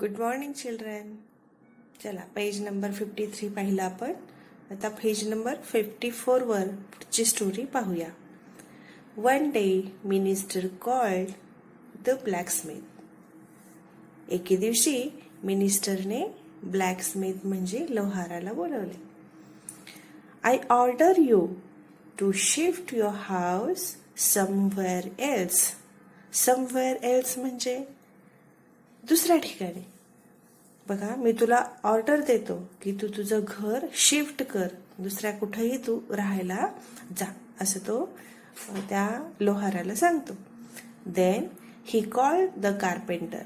Good morning children. चला page number fifty three पाहिला आपण. आता पेज नंबर फिफ्टी फोरवर पुढची स्टोरी पाहूया. One day minister called the blacksmith एके दिवशी मिनिस्टरने ब्लॅकस्मिथ म्हणजे लोहाराला बोलवले. I order you to shift your house somewhere else somewhere else म्हणजे? दुसऱ्या ठिकाणी. बघा मी तुला ऑर्डर देतो की तू तुझं घर शिफ्ट कर. दुसऱ्या कुठंही तू राहायला जा असं तो त्या लोहाराला सांगतो. Then he call the carpenter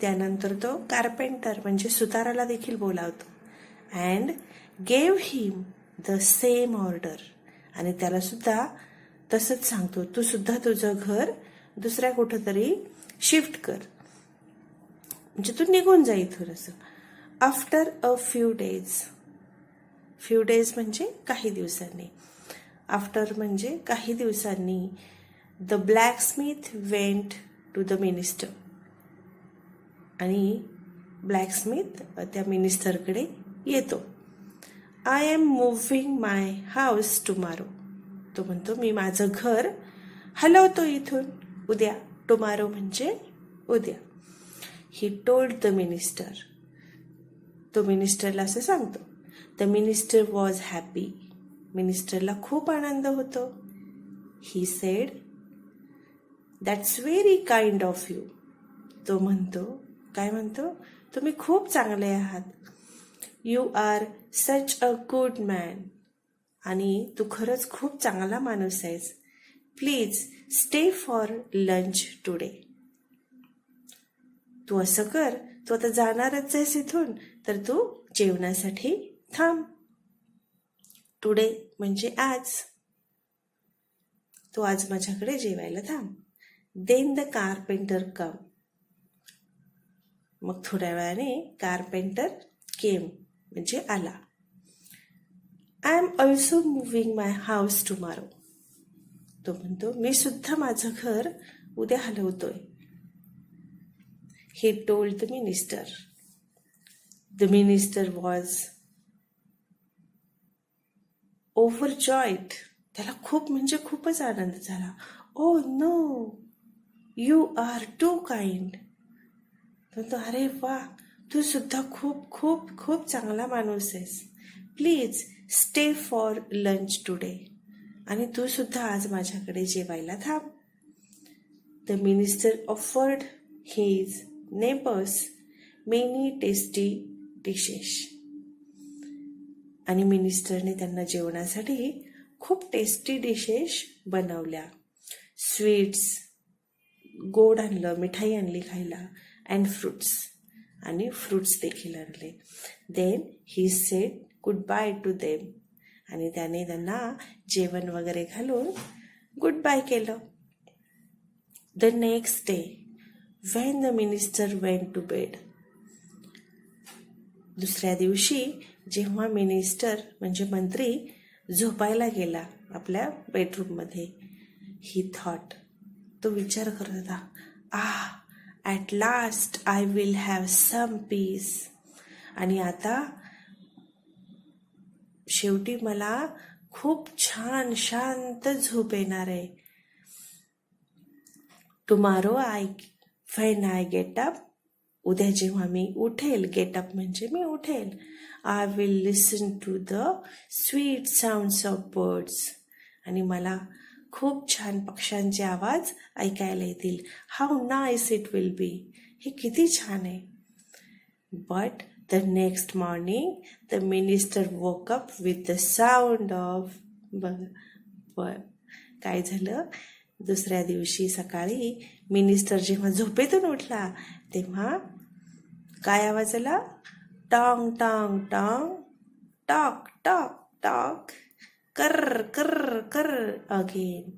त्यानंतर तो कार्पेंटर म्हणजे सुताराला देखील बोलावतो. And gave him the same order आणि त्याला सुद्धा तसंच सांगतो. तू सुद्धा तुझं घर दुसऱ्या कुठंतरी शिफ्ट कर. म्हणजे तू निघून जा इथून after a few days few days म्हणजे काही दिवसांनी. आफ्टर म्हणजे काही दिवसांनी the blacksmith went to the minister आणि ब्लॅक स्मिथ त्या मिनिस्टरकडे येतो. I am moving my house tomorrow तो म्हणतो मी माझं घर हलवतो इथून. उद्या टुमारो म्हणजे उद्या. ही टोल्ड द मिनिस्टर तो मिनिस्टरला असं सांगतो. द मिनिस्टर वॉज हॅपी मिनिस्टरला खूप आनंद होतो. He said that's very kind of you तो म्हणतो काय म्हणतो? तुम्ही खूप चांगले आहात. You are such a good man आणि तू खरंच खूप चांगला माणूस आहेस. Please stay for lunch today तू असं कर तू आता जाणारच आहेस इथून तर तू जेवणासाठी थांब. टुडे म्हणजे आज. तू आज माझ्याकडे जेवायला थांब. देन द कारपेंटर कम मग थोड्या वेळाने कारपेंटर केम म्हणजे आला. I am also moving my house tomorrow तो म्हणतो मी सुद्धा माझं घर उद्या हलवतोय. He told the minister. The minister was overjoyed. त्याला खूप म्हणजे खूपच आनंद झाला. ओ no you are too kind तो अरे वा तू सुद्धा खूप खूप खूप चांगला माणूस आहेस. Please stay for lunch today आणि तू सुद्धा आज माझ्याकडे जेवायला थांब. The minister offered his neighbours many tasty dishes आणि मिनिस्टरने त्यांना जेवणासाठी खूप टेस्टी डिशेस बनवल्या. स्वीट्स गोड आणलं मिठाई आणली खायला अँड फ्रुट्स आणि फ्रुट्स देखील आणले. Then he said goodbye to them आणि त्याने त्यांना जेवण वगैरे घालून गुड बाय केलं. The next day when the minister went to bed दुसऱ्या दिवशी जेव्हा मिनिस्टर म्हणजे मंत्री झोपायला गेला आपल्या बेडरूममध्ये ही थॉट तो विचार करत होता आ at last I will have some peace आणि आता शेवटी मला खूप छान शांत झोप येणार आहे. Tomorrow I when I get up उद्या जेव्हा मी उठेल गेट अप म्हणजे मी उठेल. I will listen to the sweet sounds of birds आणि मला खूप छान पक्ष्यांचे आवाज ऐकायला येतील. How nice it will be हे किती छान आहे. But the next morning the minister woke up with the sound of बघ बर काय झालं? दुसऱ्या दिवशी सकाळी मिनिस्टर जेव्हा झोपेतून उठला तेव्हा काय आवाज आला? टांग टांग टॉक टॉक टॉक कर कर कर अगेन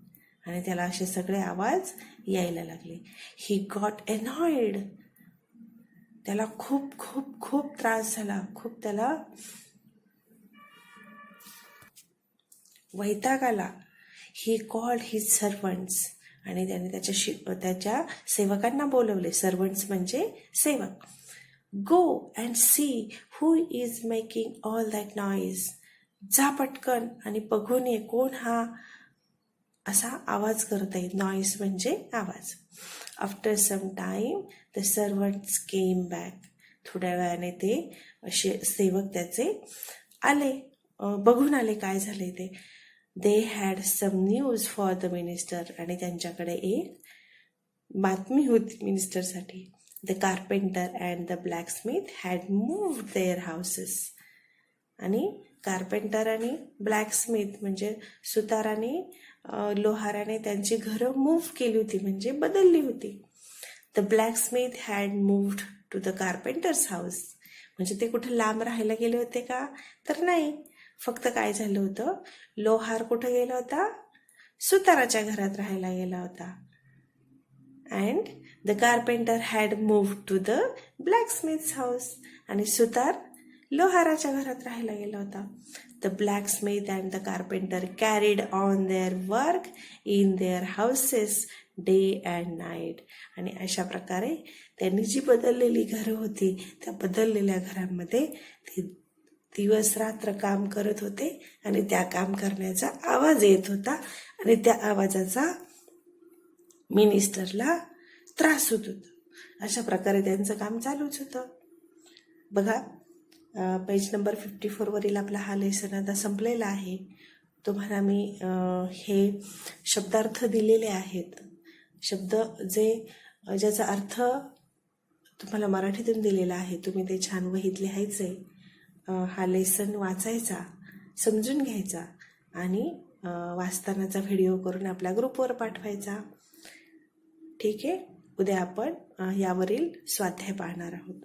आणि त्याला असे सगळे आवाज यायला लागले. ही गॉट एनॉइड त्याला खूप खूप खूप त्रास झाला. खूप त्याला वैताग आला. ही कॉल्ड हिज सर्वंट्स आणि त्याने त्याच्या शि त्याच्या सेवकांना बोलवले. सर्वंट्स म्हणजे सेवक. Go and see who is making all that noise जा पटकन आणि बघून ये कोण हा असा आवाज करत आहे. नॉईज म्हणजे आवाज. After some time the servants came back थोड्या वेळाने ते शे सेवक त्याचे आले. बघून आले काय झाले ते. They had some news for the minister आणि त्यांच्याकडे एक बातमी होती मिनिस्टरसाठी the carpenter and the blacksmith had move their houses आणि कार्पेंटर आणि ब्लॅकस्मिथ म्हणजे सुताराने लोहाराने त्यांची घरं मूव्ह केली होती म्हणजे बदलली होती. The blacksmith had moved to the carpenter's house म्हणजे ते कुठे लांब राहायला गेले होते का? तर नाही. फक्त काय झालं होतं? लोहार कुठं गेला होता? सुताराच्या घरात राहायला गेला होता. And the carpenter had move to the blacksmith's house आणि सुतार लोहाराच्या घरात राहायला गेला होता. The blacksmith and the carpenter carried on their work in their houses day and night आणि अशा प्रकारे त्यांनी जी बदललेली घरं होती त्या बदललेल्या घरांमध्ये ते दिवस रात्र काम करत होते आणि त्या काम करण्याचा आवाज येत होता आणि त्या आवाजाचा मिनिस्टरला त्रास होत होता. अशा प्रकारे त्यांचं काम चालूच होतं. बघा पेज नंबर फिफ्टी फोरवरील आपला हा लेसन आता संपलेला आहे. तुम्हाला मी हे शब्दार्थ दिलेले आहेत. शब्द जे ज्याचा अर्थ तुम्हाला मराठीतून दिलेला आहे तुम्ही ते छान वहीत लिहायचं आहे हा लेसन वाचायचा समजून घ्यायचा आणि वाचतानाचा व्हिडिओ करून आपल्या ग्रुपवर पाठवायचा. ठीक आहे? उद्या आपण यावरील स्वाध्याय पाहणार आहोत.